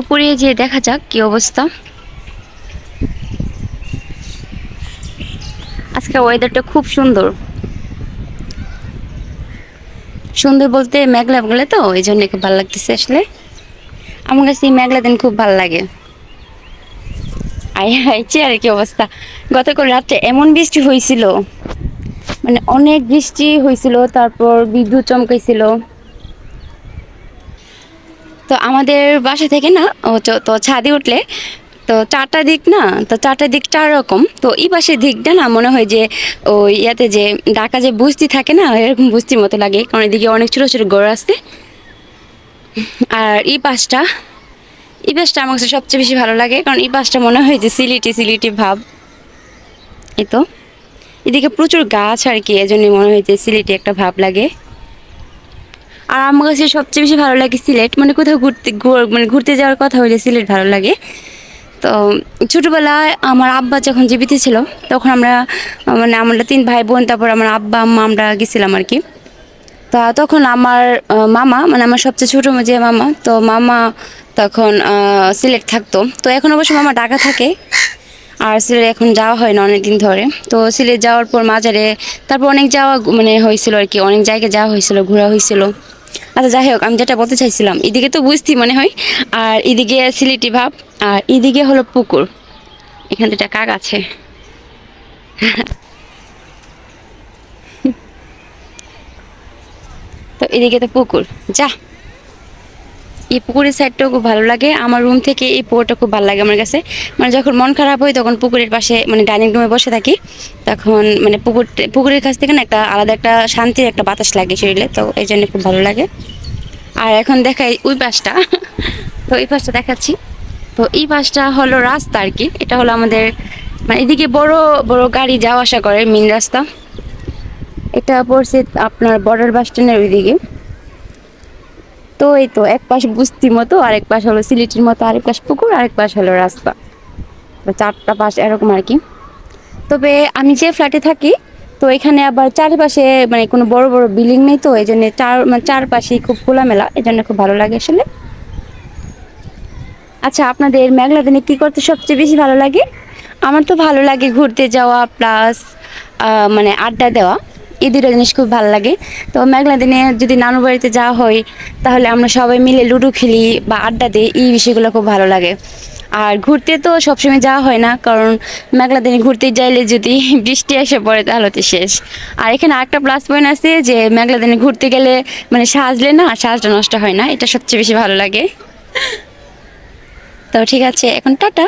উপরে যে দেখা যাক কি অবস্থা। আজকে ওয়েদারটা খুব সুন্দর। সুন্দর বলতে মেঘলা মেঘলা তো, এই জন্য খুব ভালো লাগতেছে আসলে। আমার কাছে এই মেঘলা দিন খুব ভালো লাগে। আই হাইছে আর কি অবস্থা? গতকাল রাত্রে এমন বৃষ্টি হয়েছিল। মানে অনেক বৃষ্টি হয়েছিল, তারপর বিদ্যুৎ চমকাইছিল। তো আমাদের বাসা থেকে না, ও তো ছাদে উঠলে তো চারটা দিক না, তো চারটা দিক চার রকম তো এই পাশের দিকটা না মনে হয় যে ওই ইয়াতে যে ঢাকা যে বুস্তি থাকে না, এরকম বুস্তির মতো লাগে, কারণ এদিকে অনেক ছোটো ছোটো গড় আছে। আর এই পাশটা এই পাশটা আমার কাছে সবচেয়ে বেশি ভালো লাগে, কারণ এই পাশটা মনে হয় যে সিলিটি সিলিটি ভাব। এই তো। এদিকে প্রচুর গাছ আর কি, এজন্যই মনে হয় যে সিলেটি একটা ভাব লাগে। আর আমার কাছে সবচেয়ে বেশি ভালো লাগে সিলেট। মানে কোথাও ঘুরতে মানে ঘুরতে যাওয়ার কথা হইলে সিলেট ভালো লাগে। তো ছোটোবেলায় আমার আব্বা যখন জীবিত ছিল, তখন আমরা মানে আমরা তিন ভাই বোন তারপর আমার আব্বা, আম্মা আমরা গেছিলাম আর কি। তা তখন আমার মামা মানে আমার সবচেয়ে ছোটো যে মামা, তো মামা তখন সিলেট থাকতো। তো এখন অবশ্য মামা ঢাকা থাকে, আর সিলেট এখন যাওয়া হয় না অনেক দিন ধরে। তো সিলেট যাওয়ার পর মাজারে তারপর অনেক যাওয়া মানে হয়েছিল আর কি, অনেক জায়গায় যাওয়া হয়েছিল, ঘোরা হয়েছিল। আচ্ছা যাই হোক, আমি যেটা বলতে চাইছিলাম, এদিকে তো বুঝতি মনে হয়, আর এদিকে সিলেটি ভাব, আর এদিকে হলো পুকুর। এখানে একটা কাক আছে। তো এদিকে তো পুকুর। যা। এই পুকুরের সাইডটাও খুব ভালো লাগে। আমার রুম থেকে এই পুকুরটা খুব ভালো লাগে আমার কাছে। মানে যখন মন খারাপ হয় তখন পুকুরের পাশে মানে ডাইনিং রুমে বসে থাকি, তখন মানে পুকুর, পুকুরের কাছ থেকে না একটা আলাদা একটা শান্তির একটা বাতাস লাগে শরীরে, তো এই জন্য খুব ভালো লাগে। আর এখন দেখাই ওই পাশটা। তো এই পাশটা দেখাচ্ছি। তো এই পাশটা হলো রাস্তা আর কি। এটা হলো আমাদের মানে এদিকে বড় বড় গাড়ি যাওয়া আসা করে মেন রাস্তা। এটা পড়ছে আপনার বর্ডার বাস স্ট্যান্ডের ওইদিকে। তো এই তো, এক পাশ বুস্তির মতো, আরেক পাশ হলো সিলেটির মতো, আরেক পাশ পুকুর, আরেক পাশ হলো রাস্তা। চারটা পাশ এরকম আর কি। তবে আমি যে ফ্ল্যাটে থাকি, তো এখানে আবার চারপাশে মানে কোনো বড় বড় বিল্ডিং নেই তো এই জন্য চার মানে চারপাশেই খুব খোলামেলা এই জন্য খুব ভালো লাগে আসলে। আচ্ছা আপনাদের মেঘলা দিনে কী করতে সবচেয়ে বেশি ভালো লাগে? আমার তো ভালো লাগে ঘুরতে যাওয়া প্লাস মানে আড্ডা দেওয়া। দুটো জিনিস খুব ভালো লাগে। তো মেঘলা দিনে যদি নানু বাড়িতে যাওয়া হয়, তাহলে আমরা সবাই মিলে লুডো খেলি বা আড্ডা দিই, এই বিষয়গুলো খুব ভালো লাগে। আর ঘুরতে তো সবসময় যাওয়া হয় না, কারণ মেঘলা দিনে ঘুরতে যাইলে যদি বৃষ্টি এসে পড়ে, তাহলে তো শেষ। আর এখানে আরেকটা প্লাস পয়েন্ট আছে যে, মেঘলা দিনে ঘুরতে গেলে মানে সাজলে না, সাজটা নষ্ট হয় না, এটা সবচেয়ে বেশি ভালো লাগে। তো ঠিক আছে, এখন টাটা।